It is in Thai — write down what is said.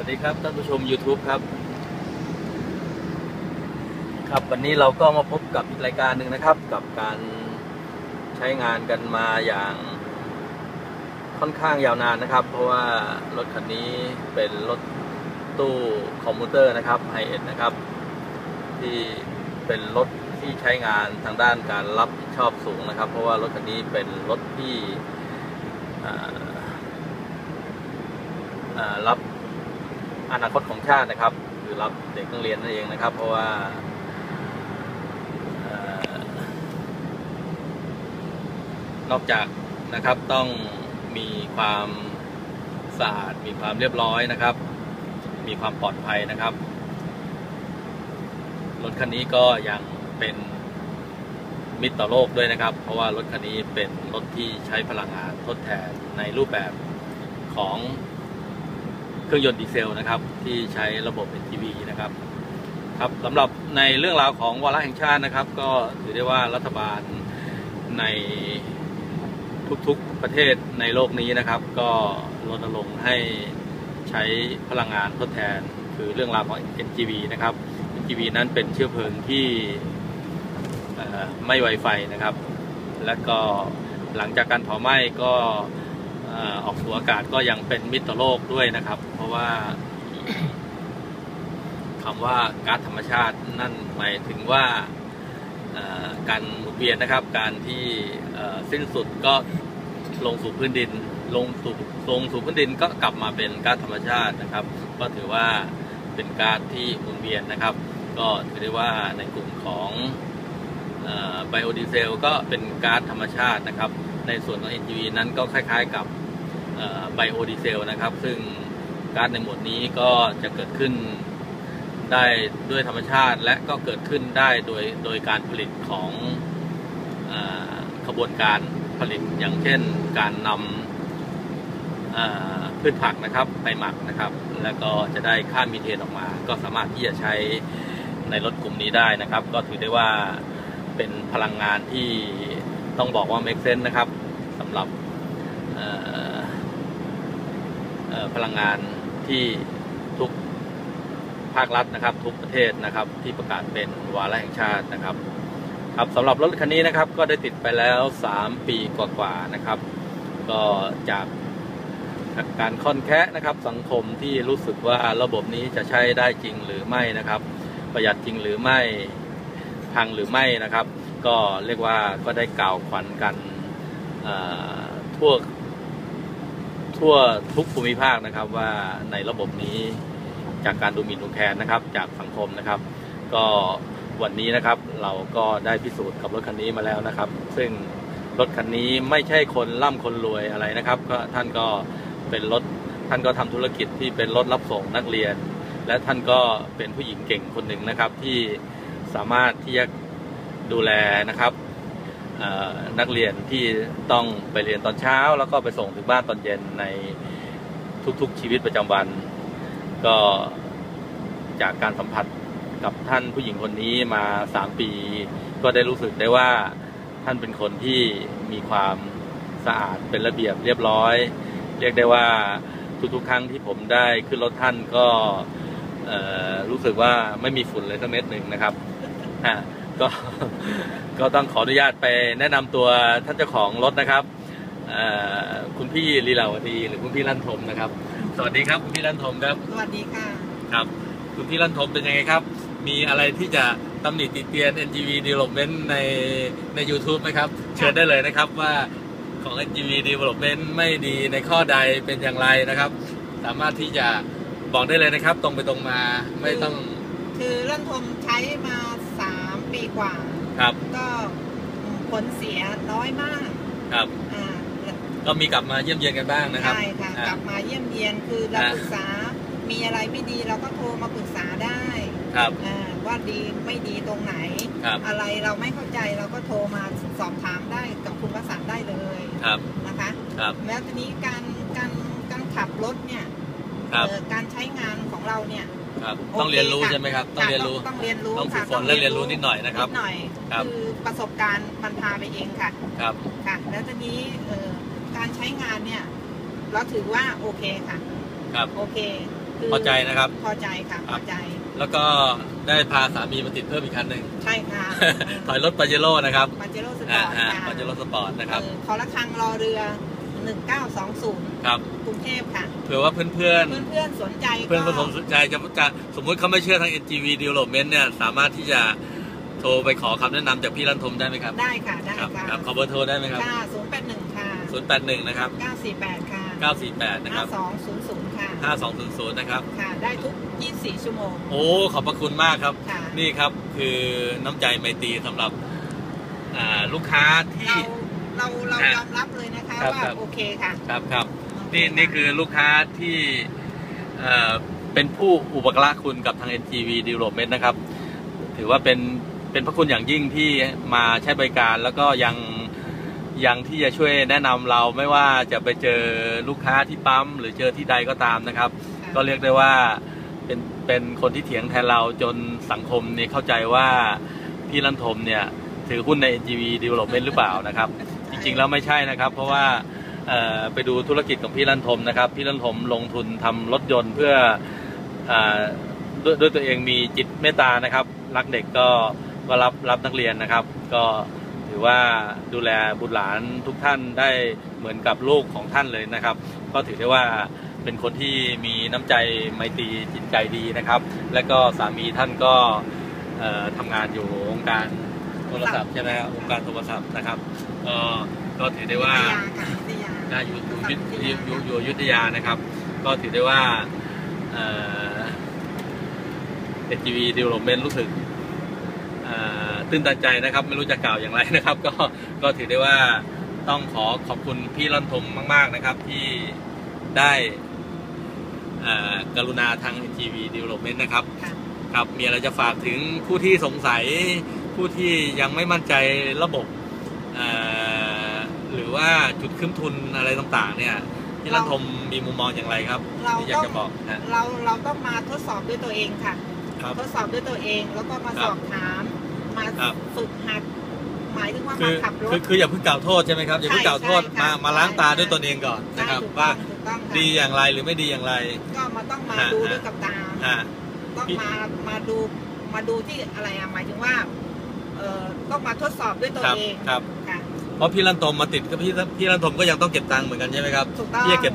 วัสดีครับท่านผู้ชม YouTube ครับ ครับวันนี้เราก็มาพบกับอีกรายการหนึ่งนะครับ กับการใช้งานกันมาอย่างค่อนข้างยาวนานนะครับ เพราะว่ารถคันนี้เป็นรถตู้คอมพิวเตอร์นะครับไฮเอ็นนะครับ ที่เป็นรถที่ใช้งานทางด้านการรับชอบสูงนะครับ เพราะว่ารถคันนี้เป็นรถที่รับ อนาคตของชาตินะครับ คือรับเด็กนักเรียนนั่นเองนะครับ เพราะว่าเอ่อนอกจากนะครับต้องมีความสะอาดมีความเรียบร้อยนะครับ มีความปลอดภัยนะครับรถคันนี้ก็ยังเป็นมิตรต่อโลกด้วยนะครับ เพราะว่ารถคันนี้เป็นรถที่ใช้พลังงานทดแทนในรูปแบบของ เครื่องยนต์ดีเซลนะครับ ที่ใช้ระบบ NGV นะครับครับสำหรับในเรื่องราวของวาระแห่งชาตินะครับ ก็ถือได้ว่ารัฐบาลในทุกๆประเทศในโลกนี้นะครับ ก็รณรงค์ให้ใช้พลังงานทดแทน คือเรื่องราวของ NGV นะครับ NGV นั้นเป็นเชื้อเพลิงที่ไม่ไวไฟนะครับ และก็หลังจากการเผาไหม้ก็ ออกสู่อากาศก็ยังเป็นมิตรต่อโลกด้วยนะครับ เพราะว่าคำว่าก๊าซธรรมชาตินั่นหมายถึงว่าการหมุนเวียนนะครับ การที่สิ้นสุดก็ลงสู่พื้นดิน ลงสู่ลงสู่พื้นดินก็กลับมาเป็นก๊าซธรรมชาตินะครับ ก็ถือว่าเป็นก๊าซที่หมุนเวียนนะครับ ก็ถือได้ว่าในกลุ่มของไบโอดีเซลก็เป็นก๊าซธรรมชาตินะครับ ในส่วนของ NGV นั้นก็คล้าย ๆ กับ ไบโอดีเซลนะครับ ซึ่งก๊าซในหมวดนี้ก็จะเกิดขึ้นได้ด้วยธรรมชาติ และก็เกิดขึ้นได้โดยโดยการผลิตของขบวนการผลิตอย่างเช่นการนำพืชผักนะครับไปหมักนะครับ แล้วก็จะได้ค่ามีเทนออกมา ก็สามารถที่จะใช้ในรถกลุ่มนี้ได้นะครับ ก็ถือได้ว่าเป็นพลังงานที่ต้องบอกว่า make sense นะครับสำหรับ พลังงานที่ทุกภาครัฐนะครับ ทุกประเทศนะครับ ที่ประกาศเป็นวาระแห่งชาตินะครับ ครับสำหรับรถคันนี้นะครับ ก็ได้ติดไปแล้ว 3 ปีกว่าๆนะครับ ก็จากการค่อนแคะนะครับสังคมที่รู้สึกว่าระบบนี้จะใช้ได้จริงหรือไม่นะครับ ประหยัดจริงหรือไม่พังหรือไม่นะครับ ก็เรียกว่าก็ได้กล่าวขวัญกันทั่ว ทั่วทุกภูมิภาคนะครับว่าในระบบนี้จากการดูหมิ่นดูแคลนนะครับ จากสังคมนะครับ ก็วันนี้นะครับเราก็ได้พิสูจน์กับรถคันนี้มาแล้วนะครับ ซึ่งรถคันนี้ไม่ใช่คนร่ำคนรวยอะไรนะครับ ก็ท่านก็เป็นรถท่านก็ทำธุรกิจที่เป็นรถรับส่งนักเรียน และท่านก็เป็นผู้หญิงเก่งคนหนึ่งนะครับที่สามารถที่จะดูแลนะครับ นักเรียนที่ต้องไปเรียนตอนเช้า แล้วก็ไปส่งถึงบ้านตอนเย็นในทุกๆชีวิตประจำวัน ก็จากการสัมผัสกับท่านผู้หญิงคนนี้มาสามปี ก็ได้รู้สึกได้ว่าท่านเป็นคนที่มีความสะอาดเป็นระเบียบเรียบร้อย เรียกได้ว่าทุกๆ ครั้งที่ผมได้ขึ้นรถท่านก็รู้สึกว่าไม่มีฝุ่นเลยสักเม็ดหนึ่งนะครับอะ ก็ก็ต้องขออนุญาตไปแนะนำตัวท่านเจ้าของรถนะครับเอ่อคุณพี่ลีลาวดีหรือคุณพี่ลั่นทมนะครับ สวัสดีครับคุณพี่ลั่นทมครับ สวัสดีค่ะครับคุณพี่ลั่นทมเป็นยังไงครับ มีอะไรที่จะตำหนิติเตียน NGV Development ในใน YouTube ไหมครับ เชิญได้เลยนะครับว่าของ NGV Development ไม่ดีในข้อใดเป็นอย่างไรนะครับ สามารถที่จะบอกได้เลยนะครับ ตรงไปตรงมาไม่ต้อง คือลั่นทมใช้มาสาม ปีกว่า ครับ ก็ผลเสียน้อยมากครับ อ่าก็มีกลับมาเยี่ยมเยียนกันบ้างนะครับ ใช่ค่ะอ่ากลับมาเยี่ยมเยียนคือเราอ่าปรึกษา มีอะไรไม่ดีเราก็โทรมาปรึกษาได้ ครับอ่าว่าดีไม่ดีตรงไหนครับอะไรเราไม่เข้าใจเราก็โทรมาสอบถามได้กับคุณประสานได้เลยครับนะคะครับแล้วทีนี้การการการขับรถเนี่ยครับเอ่อการใช้งานของเราเนี่ย ครับโอเคต้องเรียนรู้ค่ะใช่ไหมครับต้องเรียนรู้ค่ะต้องเรียนรู้ต้องฝึกค่ะฝนและเรียนรู้นิดหน่อยนะครับนิดหน่อยครับคือประสบการณ์มันพาไปเองค่ะครับค่ะ แล้วทีนี้เอ่อการใช้งานเนี่ย เราถือว่าโอเคค่ะครับโอเคคือพอใจนะครับ พอใจค่ะคพรัอบใจ แล้วก็ได้พาสามีมาติดเพิ่มอีกคันหนึ่งใช่ค่ะถอยรถปาเจโร่นะครับปาเจโร่สปอ่าอร์ตอ่าค่ะปาเจโร่สปอร์ตนะครับเออขอละครังรอเรือ 1920 ครับกรุงเทพค่ะ เผื่อว่าเพื่อนเพื่อนเพื่อนๆสนใจเพื่อนก็ผู้สนใจจะจะสมมุติเขาไม่เชื่อทาง NGV Development เนี่ยสามารถที่จะโทรไปขอคำแนะนำจากพี่รันทมได้ไหมครับ ได้ค่ะ ได้ครับค่ะครับขอเบอร์โทรได้ไหมครับค่ะ081 ค่ะ 081 นะครับ 948 ค่ะ 948 นะครับ 5200 ค่ะ 5200 นะครับ ค่ะ ได้ทุก 24 ชั่วโมง โอ้ ขอบพระคุณมากครับค่ะนี่ครับคือน้ำใจไมตรีสำหรับอ่าลูกค้าที่ เราเราเราฮะยอมรับเลยนะคะครับว่าครับ โอเคค่ะครับครับโเนี่นี่คือลูกค้าที่เอ่อเป็นผู้อุปการะคุณกับทาง NGV Development นะครับ ถือว่าเป็นเป็นพระคุณอย่างยิ่งที่มาใช้บริการแล้วก็ยังยังที่จะช่วยแนะนำเราไม่ว่าจะไปเจอลูกค้าที่ปั๊มหรือเจอที่ใดก็ตามนะครับ ค่ะก็เรียกได้ว่าเป็นเป็นคนที่เถียงแทนเราจนสังคมเนี่ยเข้าใจว่าพี่ลันทมเนี่ย ถือหุ้นใน NGV Development หรือเปล่านะครับจ ริงๆแล้วไม่ใช่นะครับ เพราะว่าไปดูธุรกิจของพี่ลันทมนะครับ พี่ลันทมลงทุนทำรถยนต์เพื่อออด้วยด้วยตัวเองมีจิตเมตตานะครับ รักเด็กก็ก็รับรับนักเรียนนะครับ ก็ถือว่าดูแลบุตรหลานทุกท่านได้เหมือนกับลูกของท่านเลยนะครับ ก็ถือได้ว่าเป็นคนที่มีน้ำใจไมตรีจิตใจดีนะครับ และก็สามีท่านก็ทำงานอยู่วงการโทรศัพท์ใช่ไหมครับวงการโทรศัพท์นะครับ ก็ก็ถือได้ว่าวิทยาค่ะวิทยาได้อยู่อยู่อยู่อยู่อยู่อยู่อยุธยานะครับ ก็ถือได้ว่าเอ่อ NGV Development รู้สึกเอ่อตื่นตันใจนะครับ ไม่รู้จะกล่าวอย่างไรนะครับ ก็ก็ถือได้ว่าต้องขอขอบคุณพี่ลันทมมาก ๆนะครับ ที่ได้เอ่อกรุณาทาง NGV Development นะครับค่ะครับมีอะไรจะฝากถึงผู้ที่สงสัยผู้ที่ยังไม่มั่นใจระบบเอ่อ หรือว่าจุดคืมทุนอะไรต่างๆ เนี่ยที่รันทมมีมุมมองอย่างไรครับเราที่อยากต้องจะบอกนะเราเราต้องมาทดสอบด้วยตัวเองค่ะครับทดสอบด้วยตัวเองแล้วก็มาครัสบอบถามมาครับฝึกหัดหมายถึงว่าคืมาอขับรถคือคืออย่าเพิ่งกล่าวโทษใช่ไหมครับอย่าเพิ่งกล่าวโทษใช่มาค่ะมาล้างตาใช่ด้วยตนเองก่อนนะครับใช่ถูกว่าต้องถูกต้องค่ะดีอย่างไรหรือไม่ดีอย่างไร ก็มาต้องมาฮะดูฮะด้วยกับตาอ่าต้องพี่มามาดูมาดูที่อะไรอะหมายถึงว่าเอ่อต้องมาทดสอบด้วยตัวครับเองครับค่ะ เพราะพี่รันทมมาติดก็พี่พี่รันทมก็ยังต้องเก็บตังค์เหมือนกันใช่ไหมครับถูกต้อง พี่จะเก็บตังค์